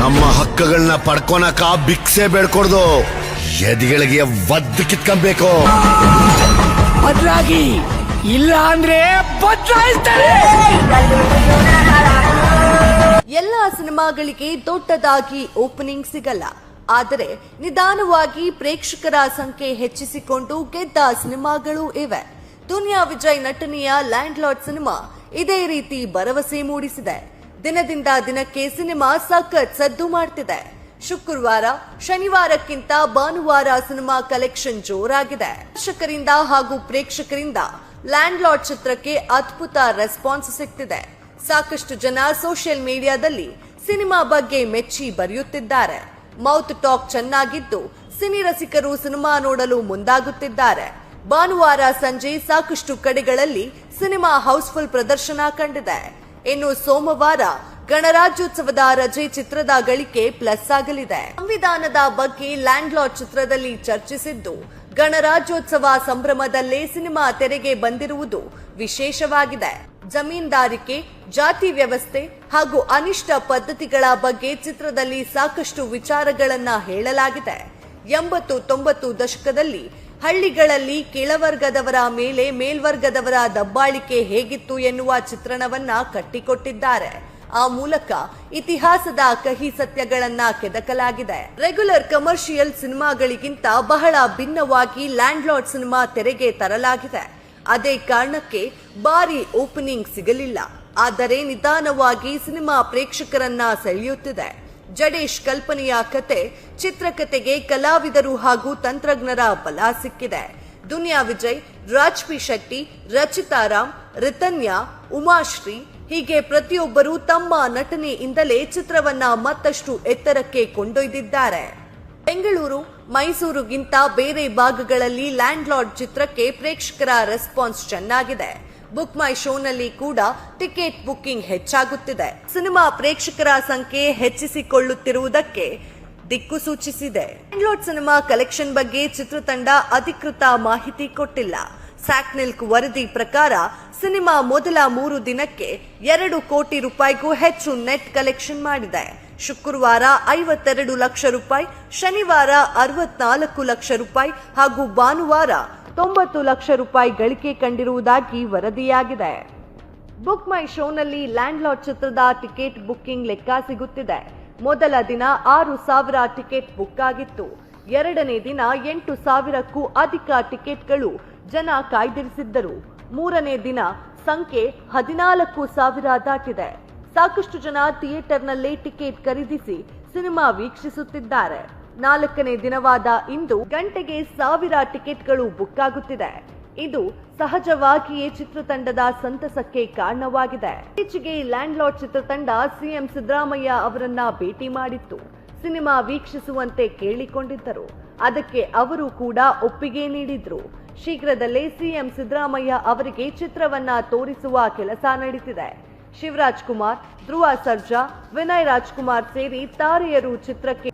ನಮ್ಮ ಹಕ್ಕುಗಳನ್ನ ಪಡ್ಕೊನಕ ಭಿಕ್ಷೆ ಬೇಡ್ಕೊಡ್ದು ಎದಿಗಳಿಗೆ ಒದ್ದು ಕಿತ್ಕೊಬೇಕು. ಬದಲಾಗಿ ಇಲ್ಲ ಅಂದ್ರೆ ಬದಲಾಯಿಸ್ತಾರೆ ಎಲ್ಲ ಸಿನಿಮಾಗಳಿಗೆ ದೊಡ್ಡದಾಗಿ ಓಪನಿಂಗ್ ಸಿಗಲ್ಲ. ಆದರೆ ನಿಧಾನವಾಗಿ ಪ್ರೇಕ್ಷಕರ ಸಂಖ್ಯೆ ಹೆಚ್ಚಿಸಿಕೊಂಡು ಗೆದ್ದ ಸಿನಿಮಾಗಳು ಇವೆ. ದುನಿಯಾ ವಿಜಯ್ ನಟನೆಯ ಲ್ಯಾಂಡ್ ಲಾರ್ಡ್ ಸಿನಿಮಾ ಇದೇ ರೀತಿ ಭರವಸೆ ಮೂಡಿಸಿದೆ. ದಿನದಿಂದ ದಿನಕ್ಕೆ ಸಿನಿಮಾ ಸಖತ್ ಸದ್ದು ಮಾಡ್ತಿದೆ. ಶುಕ್ರವಾರ, ಶನಿವಾರಕ್ಕಿಂತ ಭಾನುವಾರ ಸಿನಿಮಾ ಕಲೆಕ್ಷನ್ ಜೋರಾಗಿದೆ. ದರ್ಶಕರಿಂದ ಹಾಗೂ ಪ್ರೇಕ್ಷಕರಿಂದ ಲ್ಯಾಂಡ್ ಲಾರ್ಡ್ ಚಿತ್ರಕ್ಕೆ ಅದ್ಭುತ ರೆಸ್ಪಾನ್ಸ್ ಸಿಗ್ತಿದೆ ಸಾಕಷ್ಟು ಜನ ಸೋಷಿಯಲ್ ಮೀಡಿಯಾದಲ್ಲಿ ಸಿನಿಮಾ ಬಗ್ಗೆ ಮೆಚ್ಚಿ ಬರೆಯುತ್ತಿದ್ದಾರೆ. ಮೌತ್ ಟಾಕ್ ಚೆನ್ನಾಗಿದ್ದು ಸಿನಿ ರಸಿಕರು ಸಿನಿಮಾ ನೋಡಲು ಮುಂದಾಗುತ್ತಿದ್ದಾರೆ. ಭಾನುವಾರ ಸಂಜೆ ಸಾಕಷ್ಟು ಕಡೆಗಳಲ್ಲಿ ಸಿನಿಮಾ ಹೌಸ್ಫುಲ್ ಪ್ರದರ್ಶನ ಕಂಡಿದೆ. ಇನ್ನು ಸೋಮವಾರ ಗಣರಾಜ್ಯೋತ್ಸವದ ರಜೆ ಚಿತ್ರದ ಗಳಿಕೆ ಪ್ಲಸ್ ಆಗಲಿದೆ. ಸಂವಿಧಾನದ ಬಗ್ಗೆ ಲ್ಯಾಂಡ್ ಲಾರ್ಡ್ ಚಿತ್ರದಲ್ಲಿ ಚರ್ಚಿಸಿದ್ದು, ಗಣರಾಜ್ಯೋತ್ಸವ ಸಂಭ್ರಮದಲ್ಲೇ ಸಿನಿಮಾ ತೆರೆಗೆ ಬಂದಿರುವುದು ವಿಶೇಷವಾಗಿದೆ. ಜಮೀನ್ದಾರಿಕೆ, ಜಾತಿ ವ್ಯವಸ್ಥೆ ಹಾಗೂ ಅನಿಷ್ಟ ಪದ್ಧತಿಗಳ ಬಗ್ಗೆ ಚಿತ್ರದಲ್ಲಿ ಸಾಕಷ್ಟು ವಿಚಾರಗಳನ್ನ ಹೇಳಲಾಗಿದೆ. ಎಂಬತ್ತು ತೊಂಬತ್ತು ದಶಕದಲ್ಲಿ ಹಳ್ಳಿಗಳಲ್ಲಿ ಕೆಳವರ್ಗದವರ ಮೇಲೆ ಮೇಲ್ವರ್ಗದವರ ದಬ್ಬಾಳಿಕೆ ಹೇಗಿತ್ತು ಎನ್ನುವ ಚಿತ್ರಣವನ್ನ ಕಟ್ಟಿಕೊಟ್ಟಿದ್ದಾರೆ. ಆ ಮೂಲಕ ಇತಿಹಾಸದ ಕಹಿ ಸತ್ಯಗಳನ್ನ ಕೆದಕಲಾಗಿದೆ. ರೆಗ್ಯುಲರ್ ಕಮರ್ಷಿಯಲ್ ಸಿನಿಮಾಗಳಿಗಿಂತ ಬಹಳ ಭಿನ್ನವಾಗಿ ಲ್ಯಾಂಡ್ ಲಾರ್ಡ್ ಸಿನಿಮಾ ತೆರೆಗೆ ತರಲಾಗಿದೆ. ಅದೇ ಕಾರಣಕ್ಕೆ ಭಾರಿ ಓಪನಿಂಗ್ ಸಿಗಲಿಲ್ಲ. ಆದರೆ ನಿಧಾನವಾಗಿ ಸಿನಿಮಾ ಪ್ರೇಕ್ಷಕರನ್ನ ಸೆಳೆಯುತ್ತಿದೆ. ಜಡೇಶ್ ಕಲ್ಪನೆಯ ಕತೆ, ಚಿತ್ರಕತೆಗೆ ಕಲಾವಿದರು ಹಾಗೂ ತಂತ್ರಜ್ಞರ ಬಲ ಸಿಕ್ಕಿದೆ. ದುನಿಯಾ ವಿಜಯ್, ರಾಜ್ಪಿ ಶೆಟ್ಟಿ, ರಚಿತಾ ರಾಮ್, ರಿತನ್ಯಾ, ಉಮಾಶ್ರೀ ಹೀಗೆ ಪ್ರತಿಯೊಬ್ಬರು ತಮ್ಮ ನಟನೆಯಿಂದಲೇ ಚಿತ್ರವನ್ನ ಮತ್ತಷ್ಟು ಎತ್ತರಕ್ಕೆ ಕೊಂಡೊಯ್ದಿದ್ದಾರೆ. ಬೆಂಗಳೂರು, ಮೈಸೂರುಗಿಂತ ಬೇರೆ ಭಾಗಗಳಲ್ಲಿ ಲ್ಯಾಂಡ್ ಲಾರ್ಡ್ ಚಿತ್ರಕ್ಕೆ ಪ್ರೇಕ್ಷಕರ ರೆಸ್ಪಾನ್ಸ್ ಚೆನ್ನಾಗಿದೆ. ಬುಕ್ ಮೈ ಶೋನಲ್ಲಿ ಕೂಡ ಟಿಕೆಟ್ ಬುಕ್ಕಿಂಗ್ ಹೆಚ್ಚಾಗುತ್ತಿದೆ. ಸಿನಿಮಾ ಪ್ರೇಕ್ಷಕರ ಸಂಖ್ಯೆ ಹೆಚ್ಚಿಸಿಕೊಳ್ಳುತ್ತಿರುವುದಕ್ಕೆ ದಿಕ್ಕು ಸೂಚಿಸಿದೆ. ಬೆಂಗಳೂರು ಸಿನಿಮಾ ಕಲೆಕ್ಷನ್ ಬಗ್ಗೆ ಚಿತ್ರತಂಡ ಅಧಿಕೃತ ಮಾಹಿತಿ ಕೊಟ್ಟಿಲ್ಲ. ಸ್ಯಾಕ್ನಿಲ್ಕ್ ವರದಿ ಪ್ರಕಾರ ಸಿನಿಮಾ ಮೊದಲ ಮೂರು ದಿನಕ್ಕೆ ಎರಡು ಕೋಟಿ ರೂಪಾಯಿಗೂ ಹೆಚ್ಚು ನೆಟ್ ಕಲೆಕ್ಷನ್ ಮಾಡಿದೆ. ಶುಕ್ರವಾರ ಐವತ್ತೆರಡು ಲಕ್ಷ ರೂಪಾಯಿ, ಶನಿವಾರ ಅರವತ್ನಾಲ್ಕು ಲಕ್ಷ ರೂಪಾಯಿ ಹಾಗೂ ಭಾನುವಾರ ತೊಂಬತ್ತು ಲಕ್ಷ ರೂಪಾಯಿ ಗಳಿಕೆ ಕಂಡಿರುವುದಾಗಿ ವರದಿಯಾಗಿದೆ. ಬುಕ್ ಮೈ ಶೋನಲ್ಲಿ ಲ್ಯಾಂಡ್ ಲಾರ್ಡ್ ಚಿತ್ರದ ಟಿಕೆಟ್ ಬುಕ್ಕಿಂಗ್ ಲೆಕ್ಕ ಸಿಗುತ್ತಿದೆ. ಮೊದಲ ದಿನ ಆರು ಸಾವಿರ ಟಿಕೆಟ್ ಬುಕ್ ಆಗಿತ್ತು. ಎರಡನೇ ದಿನ ಎಂಟು ಸಾವಿರಕ್ಕೂ ಅಧಿಕ ಟಿಕೆಟ್ಗಳು ಜನ ಕಾಯ್ದಿರಿಸಿದ್ದರು. ಮೂರನೇ ದಿನ ಸಂಖ್ಯೆ ಹದಿನಾಲ್ಕು ಸಾವಿರ ದಾಟಿದೆ. ಸಾಕಷ್ಟು ಜನ ಥಿಯೇಟರ್ನಲ್ಲೇ ಟಿಕೆಟ್ ಖರೀದಿಸಿ ಸಿನಿಮಾ ವೀಕ್ಷಿಸುತ್ತಿದ್ದಾರೆ. ನಾಲ್ಕನೇ ದಿನವಾದ ಇಂದು ಗಂಟೆಗೆ ಸಾವಿರ ಟಿಕೆಟ್ಗಳು ಬುಕ್ ಆಗುತ್ತಿದೆ ಇದು ಸಹಜವಾಗಿಯೇ ಚಿತ್ರತಂಡದ ಸಂತಸಕ್ಕೆ ಕಾರಣವಾಗಿದೆ. ಇತ್ತೀಚೆಗೆ ಲ್ಯಾಂಡ್ ಲಾರ್ಡ್ ಚಿತ್ರತಂಡ ಸಿಎಂ ಸಿದ್ದರಾಮಯ್ಯ ಅವರನ್ನ ಭೇಟಿ ಮಾಡಿತ್ತು. ಸಿನಿಮಾ ವೀಕ್ಷಿಸುವಂತೆ ಕೇಳಿಕೊಂಡಿದ್ದರು. ಅದಕ್ಕೆ ಅವರು ಕೂಡ ಒಪ್ಪಿಗೆ ನೀಡಿದ್ರು. ಶೀಘ್ರದಲ್ಲೇ ಸಿಎಂ ಸಿದ್ದರಾಮಯ್ಯ ಅವರಿಗೆ ಚಿತ್ರವನ್ನ ತೋರಿಸುವ ಕೆಲಸ ನಡೀತಿದೆ. ಶಿವರಾಜ್ ಕುಮಾರ್, ಧ್ರುವ ಸರ್ಜಾ, ವಿನಯ್ ರಾಜ್ಕುಮಾರ್ ಸೇರಿ ತಾರೆಯರು ಚಿತ್ರಕ್ಕೆ